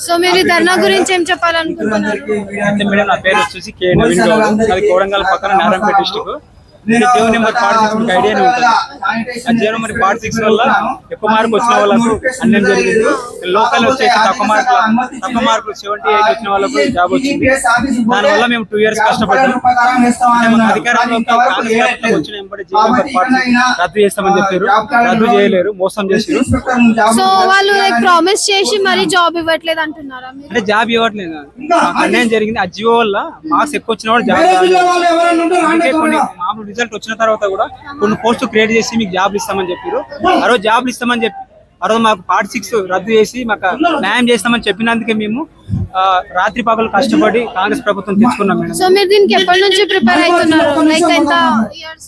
So మీరు ఈ ధర్నా గురించి ఏం చెప్పాలనుకుంటున్నారు? మేడం నా పేరు వచ్చేసి కే. నవీన్ గౌడ్. అది కోడంగల్ పక్కన Narayanpet district GO number forty six మీకు ఐడియానే ఉంటుంది ఆ జీవో నెంబర్ ఫార్టీ సిక్స్ వల్ల ఎక్కువ మార్కు వచ్చిన వాళ్ళకు అన్నం జరిగింది. లోకల్ వచ్చేసి తక్కువ మార్కులు తక్కువ మార్కులు సెవెంటీ ఎయిట్ వచ్చిన వాళ్ళకు జాబ్ వచ్చింది. దానివల్ల మేము టూ ఇయర్స్ కష్టపడ్డాం అంటే మన అధికారంలోకి కాంగ్రెస్ ప్రభుత్వం వచ్చిన వెంబడి జీవో నెంబర్ ఫార్టీ రద్దు చేస్తామని చెప్పారు. రద్దు చేయలేరు మోసం సో వాళ్ళు ప్రామిస్ చేసి మరి జాబ్ ఇవ్వట్లేదు అంటున్నారా అంటే జాబ్ ఇవ్వట్లేదు. అన్యాయం జరిగింది. ఆ జియో వల్ల మార్క్స్ ఎక్కువ వచ్చిన వాడు జాబ్ మామూలు రిజల్ట్ వచ్చిన తర్వాత కూడా కొన్ని పోస్టులు క్రియేట్ చేసి మీకు జాబ్లు ఇస్తామని చెప్పారు ఆ రోజు జాబ్లు ఇస్తామని చెప్పి ఆ రోజు మాకు పార్ట్ సిక్స్ రద్దు చేసి మాకు న్యాయం చేస్తామని చెప్పినందుకే మేము ఆ, రాత్రి పగలు కష్టపడి కాంగ్రెస్ ప్రభుత్వం తెచ్చుకున్నాం మేడం. సో మీరు దీనికి ఎప్పటి నుంచి ప్రిపేర్ అవుతున్నారు? లైక్ ఎంత ఇయర్స్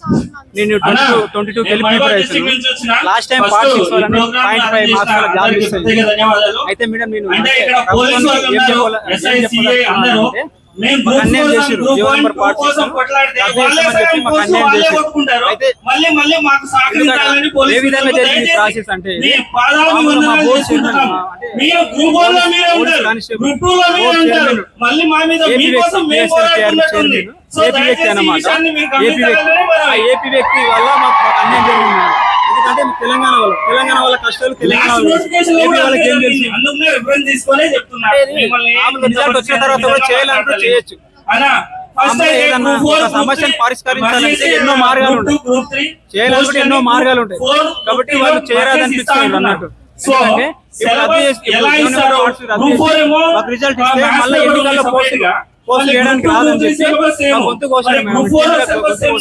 నేను ట్వంటీ టూ ట్వంటీ టూ వెళ్ళి ప్రిపేర్ అవుతున్నాను లాస్ట్ టైం పార్ట్ సిక్స్ వాళ్ళని పాయింట్ ఫైవ్ మార్క్స్ జాబ్ అయితే మేడం నేను అంటే ఇక్కడ పోలీసు వాళ్ళు ఏం చెప్పాల- అన్యాయం జీవో నెంబర్ చెప్పి మాకు అన్యాయం. అయితే ఏ విధంగా జరిగింది ప్రాసెస్ అంటే మీ board. Chairman constable, board chairman, AP వ్యక్తి ఏపీ ఏపీ వల్ల మాకు అన్యాయం జరిగింది. ఎందుకంటే తెలంగాణ వాళ్ళు తెలంగాణ వాళ్ళ కష్టాలు తెలంగాణ వాళ్ళకి ఏం తెలుసు? రిజల్ట్ వచ్చిన తర్వాత కూడా చేయాలనుకుంటే చేయొచ్చు. సమస్యను పరిష్కరించాలంటే ఎన్నో మార్గాలు ఉంటాయి. చేయాలనుకుంటే ఎన్నో మార్గాలు ఉంటాయి. కాబట్టి వాళ్ళు చేయరాదనిపిస్తుంది అన్నట్టు. సో ఎందుకంటే ఇప్పుడు రద్దు చేసి రిజల్ట్ ఇస్తే మళ్ళీ ఎన్నికల్లో పోస్టులు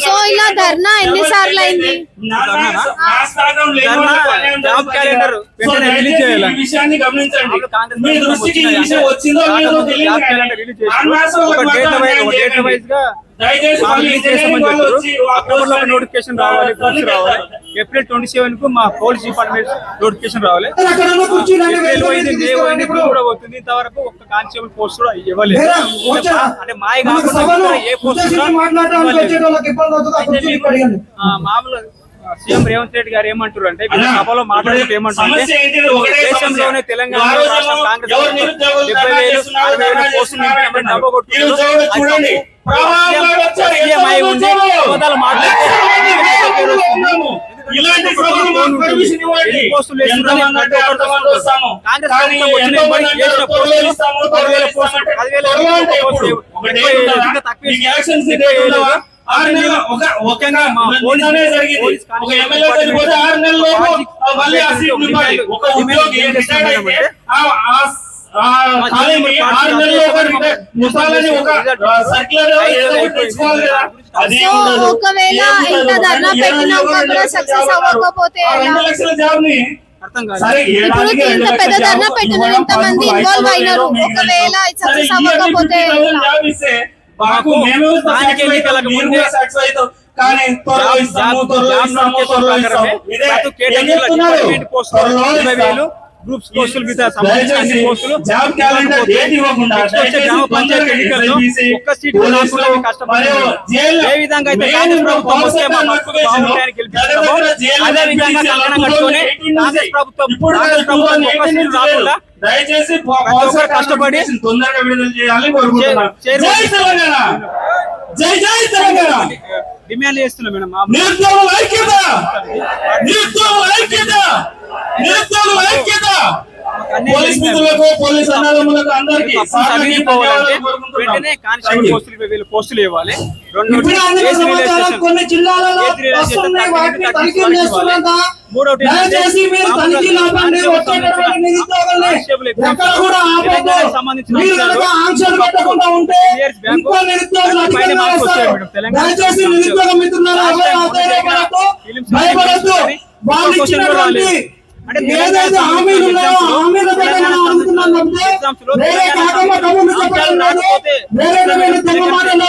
సో ఇలా ధర్నా ఎన్నిసార్లు అయింది? జాబ్ క్యాలెండర్ రిలీజ్ చేయాలి. ఒక డేట్. వైజ్గా దయచేసి నోటిఫికేషన్ రావాలి రావాలి. ఏప్రిల్ ట్వంటీ సెవెన్కు మా పోలీస్ డిపార్ట్మెంట్ నోటిఫికేషన్ రావాలి. కూడా పోతుంది. ఇంతవరకు ఒక్క కానిస్టేబుల్ పోస్ట్ కూడా ఇవ్వలేదు. అంటే మాయ కాకుండా ఏ పోస్ట్ కూడా సీఎం రేవంత్ రెడ్డి గారు ఏమంటారు అంటే సభలో మాట్లాడుతూ ఏమంటారు దేశంలోనే. తెలంగాణ రాష్ట్రం కాంగ్రెస్ డెబ్బై వేలు అరవై వేల పోస్టులు పదివేల పోస్టులు, పదివేల తక్కువ మీకు వేయలేదు. ఎలక్షన్స్ ఎక్కువ డేట్ వేయలేదు. ఉండవా? ఆరు అంటే నెలలు ఒక ముఖ్యంగా ఒక మా పోలీస్ నిన్ననే జరిగింది పోలీస్ ఒక కానిస్టేబుల్ ఎమ్మెల్యే చనిపోతే ఆరు నెలల లోపు డిపార్ట్మెంట్ మళ్ళీ ఆ సీట్ డిపార్ట్మెంట్ నింపాలి డిమాండ్ ఒక ఉద్యోగి ఏం రిటైర్డ్ అయితే చేస్తున్నామంటే ఆ- ఆ- ఆ మా ఖాళీని జీవన ఆరు పార్టీ నెలల్లో ఒక రాజేష్ రిటైర్ కుమార్ ముసాలని ఒక రిజల్ట్ ఆ, సర్క్యులర్ ఐదు ఏదో ఒకటి అయిపోయింది. తెచ్చుకోవాలి కదా అది సో ఉండదు. ఒకవేళ ఏం ఇంత ఉండదు. ధర్నా కానీ పెట్టినాక ఏడు కూడా లక్షల సక్సెస్ జాబ్ అన్నారు. అవ్వకపోతే ఆ రెండు ఎలా? లక్షల జాబ్ ని అర్థం కాదు సరే ఇప్పుడు ఏడాదికి రెండు ఇంత లక్షల పెద్ద జాబ్ ధర్నా పెట్టిన ఇవ్వడం ఇంతమంది possible ఇన్వాల్వ్ అవుతుందో అయినారు లేదో మీకు ఒకవేళ తెలుసు. ఇది సక్సెస్ సరే, ఇయర్లీ అవ్వకపోతే 50,000 ఎలా? జాబ్ ఇస్తే మాకు మేము ఎన్నికలకు ముందే. కానీ త్వరలో ఇస్తాము, త్వరలో త్వరలో. ఇదే ఏం చెప్తున్నారు? త్వరలో ఇస్తాము. గ్రూప్స్ పోస్టులు మీద సంబంధించిన పోస్టులు జాబ్ క్యాలెండర్ డేట్ ఇవ్వకుండా గ్రామ పంచాయతీ ఎన్నికల్లో ఒక్క సీట్ ఏ విధంగా అయితే మెయిన్ కాంగ్రెస్ ప్రభుత్వం పవర్ వస్తే మా సెక్టర్ భక్తులు నోటిఫికేషన్ బాగుంటాయని గెలిపిస్తామో, దగ్గర దగ్గర జైలు అదే విధంగా నోటిఫికేషన్ కంకణం అప్పుడు కట్టుకొని 18 కాంగ్రెస్ ప్రభుత్వం ఇప్పుడు కాంగ్రెస్ ప్రభుత్వం ఒక్క సీట్ రాకుండా దయచేసి కష్టపడి తొందరగా విడుదల చేయాలని కోరుకుంటున్నాను. జై తెలంగాణ! జై జై తెలంగాణ! డిమాండ్ చేస్తున్నాం మేడం. నిరుద్యోగుల ఐక్యత! నిరుద్యోగుల ఐక్యత! నిరుద్యోగుల ఐక్యత! పోలీస్ మిత్రులకు పోలీస్ అన్నదమ్ములకు అందరికీ పోవాలంటే వెంటనే కానిస్టేబుల్ పోస్టులు ఇవ్వాలి. రెండు. కొన్ని జిల్లాలలో వాటిని తనిఖీలు వాళ్ళకి వచ్చేటటువంటి సంబంధించిన. అంటే ఏదైతే హామీలు ఉన్నాయో హామీల దగ్గర మనం తప్పితే వేరే కాకమ్మ కబుర్లు చెప్పడం లేదు వేరే వేరే దొంగ మాటలు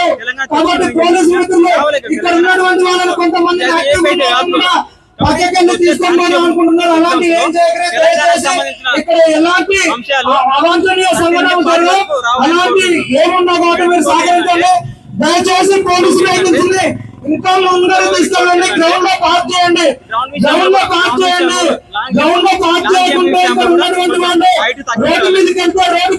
కాబట్టి పోలీసు మిత్రులు ఇక్కడ ఉన్నటువంటి వాళ్ళని కొంతమంది తీసుకొని పోదాం అనుకుంటున్నారు. అలాంటి ఏం ఇక్కడ ఎలాంటి అవాంఛనీయ సంఘటన జరగదు అలాంటి ఏమున్నా కాబట్టి మీరు సహకరించండి. దయచేసి పోలీసులు అవుతుంది ఇంకా ముందర తీసుకెళ్ళండి. గ్రౌండ్లో పార్క్ చేయండి. గ్రౌండ్లో పార్క్ చేయండి. గ్రౌండ్లో పార్క్ చేయకుంటే ఇక్కడ ఉన్నటువంటి వాళ్ళు రోడ్డు మీదకి వెళ్తే రోడ్డు